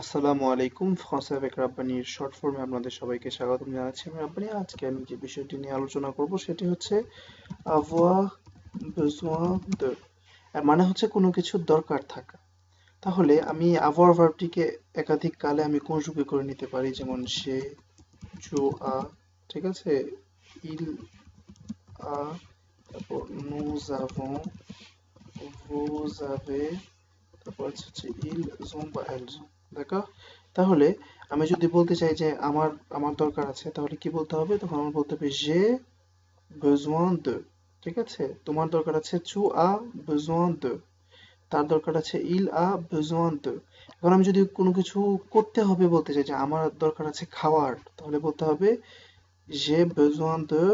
আসসালামু আলাইকুম avec রাব্বানির short ফর্মে আপনাদের সবাইকে স্বাগতম জানাচ্ছি। আমি রাব্বানি, আজকে আমি যে বিষয়টি নিয়ে আলোচনা করব সেটি হচ্ছে এর মানে হচ্ছে কোনো কিছুর দরকার থাকা। তাহলে আমি avoir ভার্বটিকে একাধিক কালে আমি কনজুগে করে নিতে পারি? যেমন সে, জো, আ, ঠিক আছে? ইল, আ, তারপর nous avons, vous avez, তারপর হচ্ছে ils ont বা elles ont দেখো তাহলে আমি যদি বলতে চাই যে আমার আমার দরকার আছে, তাহলে কি বলতে হবে? তখন আমার বলতে হবে যে besoin de, ঠিক আছে? তোমার দরকার আছে tu as besoin de, তার দরকার আছে il a besoin de এখন আমি যদি কোনো কিছু করতে হবে বলতে চাই যে আমার দরকার আছে খাওয়ার, তাহলে বলতে হবে j'ai besoin de,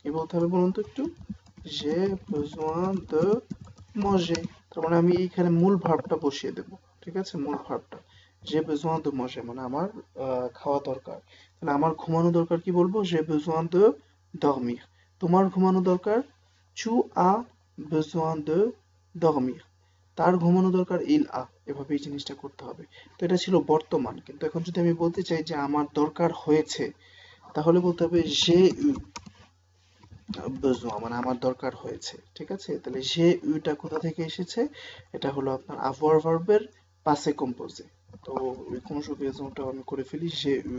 কি বলতে হবে বলুন তো একটু? j'ai besoin de manger, তার মানে আমি এখানে মূল ভার্বটা বসিয়ে দেব, ঠিক আছে? মূল ভার্বটা যে de manger মানে আমার খাওয়া দরকার। তাহলে আমার ঘুমানো দরকার কি বলব? যে de dormir তোমার ঘুমানো দরকার as besoin de dormir তার ঘুমানো দরকার il a এভাবে এই জিনিসটা করতে হবে। তো এটা ছিল বর্তমান। কিন্তু এখন যদি আমি বলতে চাই যে আমার দরকার হয়েছে, তাহলে বলতে হবে j'ai eu মানে আমার দরকার হয়েছে। ঠিক আছে? তাহলে j'ai eu টা কোথা থেকে এসেছে? এটা হলো আপনার avoir ভার্বের passé composé তো ওই conjugaisonটা আমি করে ফেলি j'ai eu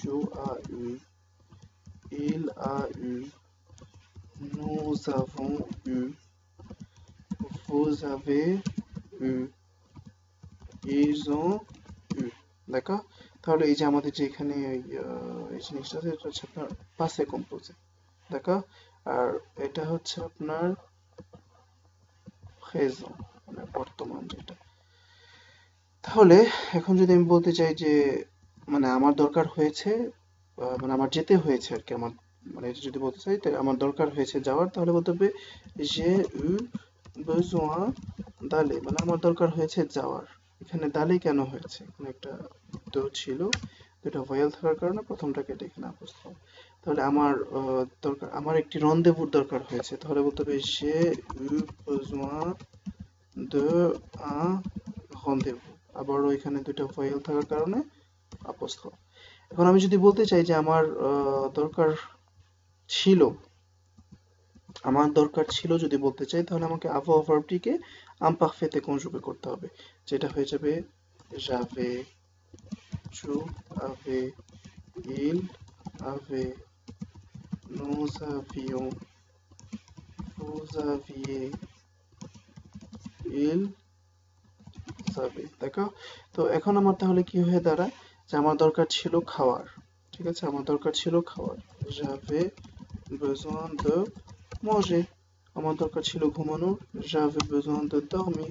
tu as eu il a eu nous avons eu vous avez eu ils ont eu d'accord তাহলে এই যে আমাদের যে এখানে এই জিনিসটা এটা হচ্ছে আপনার পাসে কম্পোজে দেখো আর এটা হচ্ছে আপনার প্রেজেন্ট মানে বর্তমান যেটা। তাহলে এখন যদি আমি বলতে চাই যে মানে আমার দরকার হয়েছে মানে আমার যেতে হয়েছে আর কি, আমার মানে যদি বলতে চাই, তাহলে আমার দরকার হয়েছে যাওয়ার, তাহলে বলতে হবে যে besoin d'aller মানে আমার দরকার হয়েছে যাওয়ার। এখানে দালে কেন হয়েছে? এখানে একটা তো ছিল দুটা ভয়েল থাকার কারণে প্রথমটা কেটে এখানে আপস তাহলে আমার দরকার, আমার একটি রন্দেভুর দরকার হয়েছে। তাহলে বলতে হবে যে you besoin de un rendez-vous আবারও এখানে দুটো ভয়েল থাকার কারণে আপস্থ এখন আমি যদি বলতে চাই যে আমার দরকার ছিল, আমার দরকার ছিল যদি বলতে চাই, তাহলে আমাকে avoir ভার্বটিকে এ কনজুগে করতে হবে, যেটা হয়ে যাবে avais il avait nous avions vous aviez il savait দেখো তো? এখন আমার তাহলে কি হয়ে দাঁড়ায়? যে আমার দরকার ছিল খাওয়ার, ঠিক আছে? আমার দরকার ছিল খাওয়ার। j'avais besoin de manger আমার দরকার ছিল ঘুমানোর j'avais besoin de dormir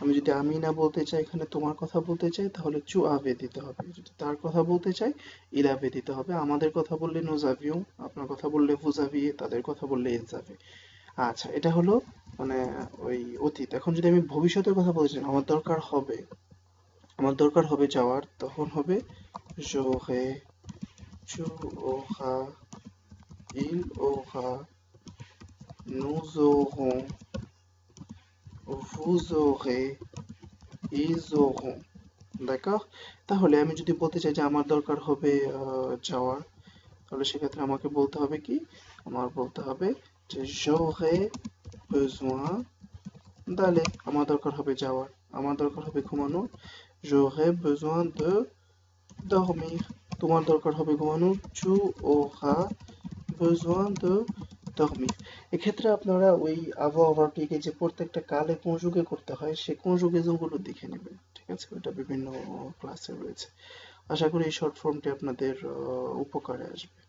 আমি যদি আমি না বলতে চাই, এখানে তোমার কথা বলতে চাই, তাহলে চু আবে দিতে হবে। যদি তার কথা বলতে চাই ইল আবে দিতে হবে। আমাদের কথা বললে নো জাভিও আপনার কথা বললে ভু জাভিয়ে তাদের কথা বললে যাবে আচ্ছা এটা হলো মানে ওই অতীত। এখন যদি আমি ভবিষ্যতের কথা বলতে চাই আমার দরকার হবে, আমার দরকার হবে যাওয়ার, তখন হবে তাহলে আমি যদি বলতে চাই যে আমার দরকার হবে যাওয়ার, তাহলে সেক্ষেত্রে আমাকে বলতে হবে কি? আমার বলতে হবে যে besoin d'aller. আমার দরকার হবে যাওয়ার আমার দরকার হবে ঘুমানোর j'aurai besoin de dormir. তোমার দরকার হবে ঘুমানোর tu auras besoin de dormir. এক্ষেত্রে আপনারা ওই ভার্বটিকে যে প্রত্যেকটা কালে কনজুগে করতে হয় সেই কনজুগেশনগুলো দেখে নেবেন। ঠিক আছে? ওটা বিভিন্ন ক্লাসে রয়েছে। আশা করি এই শর্ট ফর্মটি আপনাদের উপকারে আসবে।